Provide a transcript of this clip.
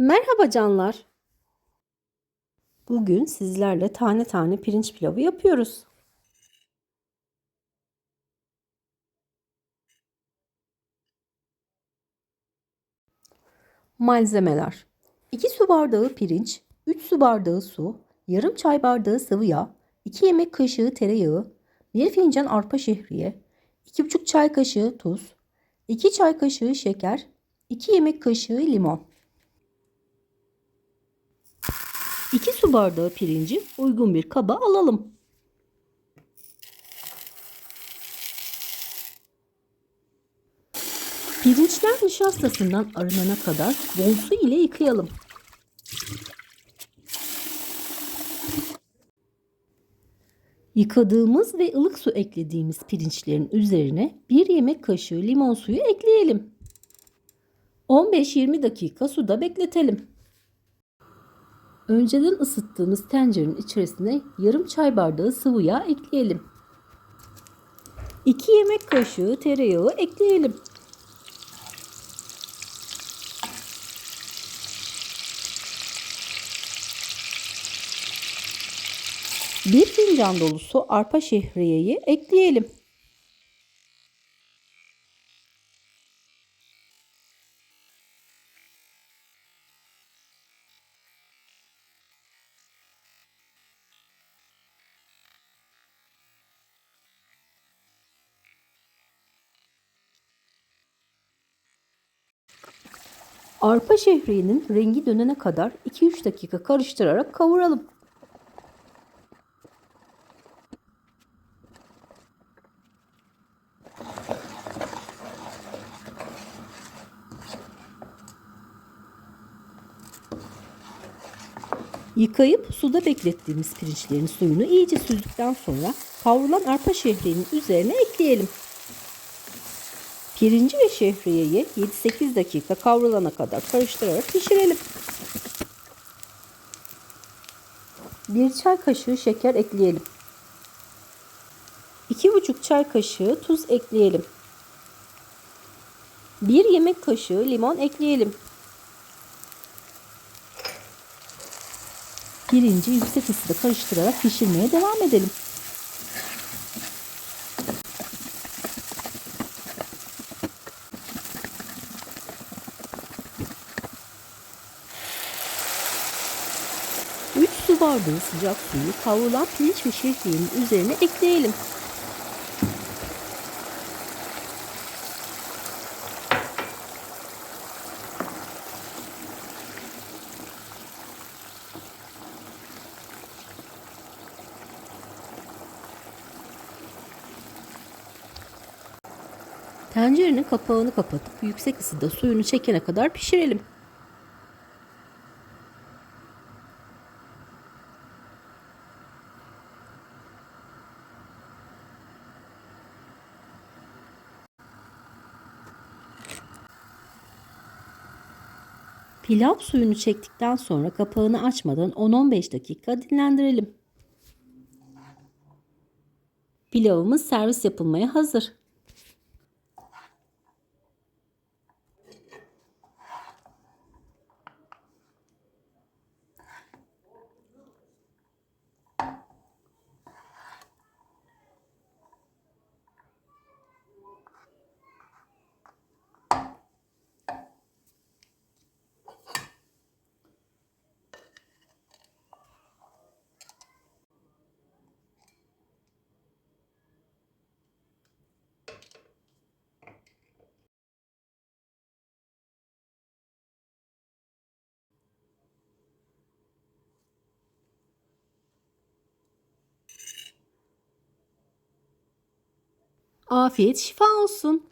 Merhaba canlar. Bugün sizlerle tane tane pirinç pilavı yapıyoruz. Malzemeler 2 su bardağı pirinç, 3 su bardağı su, yarım çay bardağı sıvı yağ, 2 yemek kaşığı tereyağı, 1 fincan arpa şehriye, 2,5 çay kaşığı tuz, 2 çay kaşığı şeker, 2 yemek kaşığı limon. 2 su bardağı pirinci uygun bir kaba alalım. Pirinçler nişastasından arınana kadar bol su ile yıkayalım. Yıkadığımız ve ılık su eklediğimiz pirinçlerin üzerine 1 yemek kaşığı limon suyu ekleyelim. 15-20 dakika suda bekletelim. Önceden ısıttığımız tencerenin içerisine yarım çay bardağı sıvı yağ ekleyelim. 2 yemek kaşığı tereyağı ekleyelim. Bir fincan dolusu arpa şehriyeyi ekleyelim. Arpa şehriyenin rengi dönene kadar 2-3 dakika karıştırarak kavuralım. Yıkayıp suda beklettiğimiz pirinçlerin suyunu iyice süzdükten sonra kavrulan arpa şehriyenin üzerine ekleyelim. Pirinci ve şehriyeyi 7-8 dakika kavrulana kadar karıştırarak pişirelim. 1 çay kaşığı şeker ekleyelim. 2,5 çay kaşığı tuz ekleyelim. 1 yemek kaşığı limon ekleyelim. Pirinci yüksek ısıda karıştırarak pişirmeye devam edelim. Su bardağı sıcak suyu kavrulan pirinç ve şehriyenin üzerine ekleyelim. Tencerenin kapağını kapatıp yüksek ısıda suyunu çekene kadar pişirelim. Pilav suyunu çektikten sonra kapağını açmadan 10-15 dakika dinlendirelim. Pilavımız servis yapılmaya hazır. Afiyet şifa olsun.